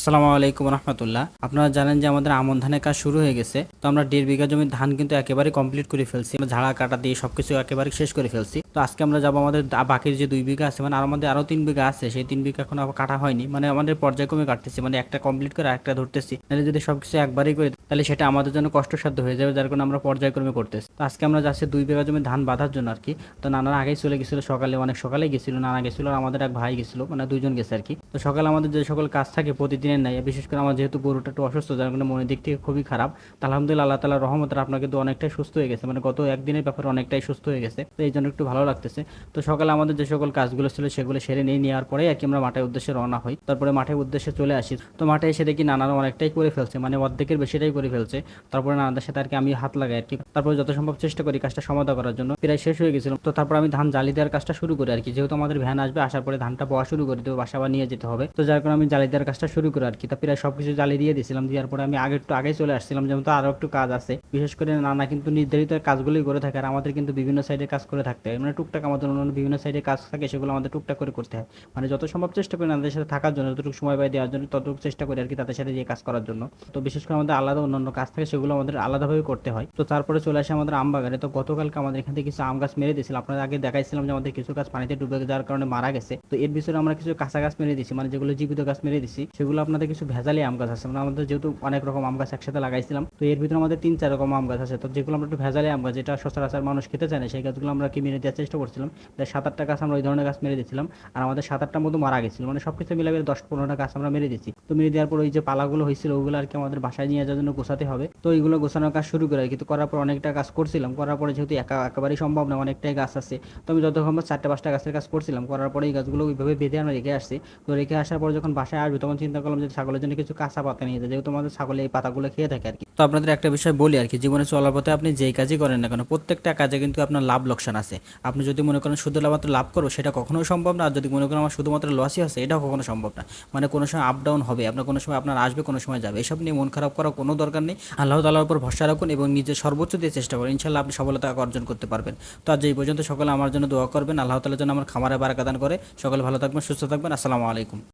আসসালামু আলাইকুম রহমতুল্লাহ। আপনারা জানেন যে আমাদের আমন ধানের কাজ শুরু হয়ে গেছে। তো আমরা দেড় বিঘা জমির ধান কিন্তু একেবারে কমপ্লিট করে ফেলছি। আমরা ঝাড়া, কাটা দিয়ে সবকিছু একেবারে শেষ করে ফেলছি। তো আজকে আমরা যাব আমাদের বাকির যে দুই বিঘা আছে মানে আমাদের আরও তিন বিঘা আছে, সেই তিন বিঘা এখন কাটা হয়নি। মানে আমাদের পর্যায়ক্রমে কাটতেছি মানে একটা কমপ্লিট করে একটা ধরতেছি। নাহলে যদি সবকিছু একবারই করে, তাহলে সেটা আমাদের জন্য কষ্টসাধ্য হয়ে যাবে, যার কারণে আমরা পর্যায়ক্রমে করতেছি। তো আজকে আমরা যাচ্ছি দুই বিঘা জমি ধান বাঁধার জন্য আর কি তো নানারা আগেই চলে গেছিল, সকালে, অনেক সকালে গেছিল, নানা গেছিল, আর আমাদের এক ভাই গেছিল মানে দুইজন গেছে আর কি তো সকালে আমাদের যে সকল কাজ থাকে প্রতিদিনের নাই বিশেষ করে আমার যেহেতু গরুটা একটু অসুস্থ, যার কারণে মনের দিক থেকে খুবই খারাপ। তো আলহামদুলিল্লাহ, আল্লাহ তালা রহমতের আপনার কিন্তু অনেকটাই সুস্থ হয়ে গেছে। মানে গত একদিনের ব্যাপারে অনেকটাই সুস্থ হয়ে গেছে। তো এই জন্য একটু ভালো লাগতেছে। তো সকালে আমাদের যে সকল কাজগুলো ছিল, সেগুলো সেরে নিয়ে নেওয়ার পরেই আর কি আমরা মাঠের উদ্দেশ্যে রওনা হই। তারপরে মাঠের উদ্দেশ্যে চলে আসি। তো মাঠে এসে দেখি নানারা অনেকটাই করে ফেলছে। মানে অর্ধেকের বেশিটাই করে ফেলছে। তারপরে নানাদের সাথে আর কি আমি হাত লাগাই আর কি তারপরে যত সম্ভব চেষ্টা করি কাজটা সমাধা করার জন্য। প্রায় শেষ হয়ে গেছিল। তো তারপর আমি ধান জালি দেওয়ার কাজটা শুরু করি আর কি যেহেতু আমাদের ভ্যান আসবে, আসার পরে ধানটা বওয়া শুরু করে দেবো, বাসা বা নিয়ে যেতে হবে। তো যার কারণে আমি জালি দেওয়ার কাজটা শুরু করি। আর কি। তা প্রায় সবকিছু জালি দিয়ে দিয়েছিলাম, দেওয়ার পরে আমি আগে একটু আগে চলে আসছিলাম, যেমন তো আরও একটু কাজ আছে। বিশেষ করে নানা কিন্তু নির্ধারিত কাজগুলোই করে থাকে আর আমাদের কিন্তু বিভিন্ন সাইডে কাজ করে থাকতে হয়। মানে টুকটাক আমাদের অন্যান্য বিভিন্ন সাইডে কাজ থাকে, সেগুলো আমাদের টুকটাক করে করতে হয়। মানে যত সম্ভব চেষ্টা করি নানাদের সাথে থাকার জন্য, যতটুকু সময় পাই দেওয়ার জন্য, ততটুকু চেষ্টা করি আর কি তাদের সাথে যে কাজ করার জন্য। তো বিশেষ করে আমাদের আলাদা অন্যান্য কাজ থাকে, সেগুলো আমাদের আলাদাভাবে করতে হয়। তো তারপরে চলে আসে আমাদের আম বাগানে। তো গতকালকে আমাদের এখান থেকে কিছু আম গাছ মেরে দিয়েছিল। আপনাদের আগে দেখাইছিলাম যে আমাদের কিছু গাছ পানিতে ডুবে যাওয়ার কারণে মারা গেছে। তো এর বিষয়ে আমরা কিছু কাঁচা গাছ মেরে দিছি মানে যেগুলো জীবিত গাছ মেরে দিছি সেগুলো আপনাদের কিছু ভেজালি আম গাছ আছে। মানে আমাদের যেহেতু অনেক রকম আম গাছ একসাথে লাগাইছিলাম, তো এর ভিতরে আমাদের তিন, চার রকম আম গাছ আছে। তো যেগুলো আমরা একটু ভেজালি আম গাছ, যেটা সচরাচর মানুষ খেতে চায় না, সেই গাছগুলো আমরা কি মেরে দেওয়ার চেষ্টা করছিলাম। সাত, আটটা গাছ আমরা ওই ধরনের গাছ মেরে দিয়েছিলাম। আর আমাদের সাত, আটটার মতো মারা গেছিল। মানে সব কিছু মিলাবে দশ, পনেরোটা গাছ আমরা মেরে দিয়েছি। তো মেরে দেওয়ার পর ওই যে পালাগুলো হয়েছিল, ওগুলো আর কি আমাদের বাসায় নিয়ে যাওয়ার জন্য গোছাতে হবে। তো এইগুলো গোছানোর কাজ শুরু করে কিন্তু করার পর অনেকটা কাজ করছিলাম। করার পরে যেহেতু একা, একেবারেই সম্ভব না, অনেকটাই গাছ আছে। তো আমি যত সম্ভব চারটে, পাঁচটা গাছের কাজ করছিলাম, করার পরে এই গাছগুলো ওইভাবে বেঁধে আমরা রেখে আসছি। তো রেখে আসার পর যখন বাসায় আসবে, তখন চিন্তা করলাম যে ছাগলের জন্য কিছু কাঁচা পাতা নিয়ে যায় যেহেতু আমাদের ছাগলে এই পাতাগুলো খেয়ে থাকে আর কি। তো আপনাদের একটা বিষয় বলি আর কি, জীবনে চলার পথে আপনি যেই কাজই করেন না কেন, প্রত্যেকটা কাজে কিন্তু আপনার লাভ লোকসান আছে। আপনি যদি মনে করেন শুধু মাত্র লাভ করব, সেটা কখনোই সম্ভব না। আর যদি মনে করেন আমার শুধুমাত্র লসই আছে, এটাও কখনো সম্ভব না। মানে কোনো সময় আপ ডাউন হবে, আপনার কোনো সময় আপনার আসবে, কোনো সময় যাবে। এসব নিয়ে মন খারাপ করার কোনো দরকার নেই। আল্লাহ তালার উপর ভরসা রাখুন এবং নিজের সর্বোচ্চ দিয়ে চেষ্টা করুন। ইনশাল্লাহ আপনি সফলতা অর্জন করতে পারবেন। তো আজ এই পর্যন্ত সকলে আমার জন্য দোয়া করবেন। আল্লাহ তালার জন্য আমার খামারে বারাকাদান করে। সকলে ভালো থাকবেন, সুস্থ থাকবেন। আসসালামু আলাইকুম।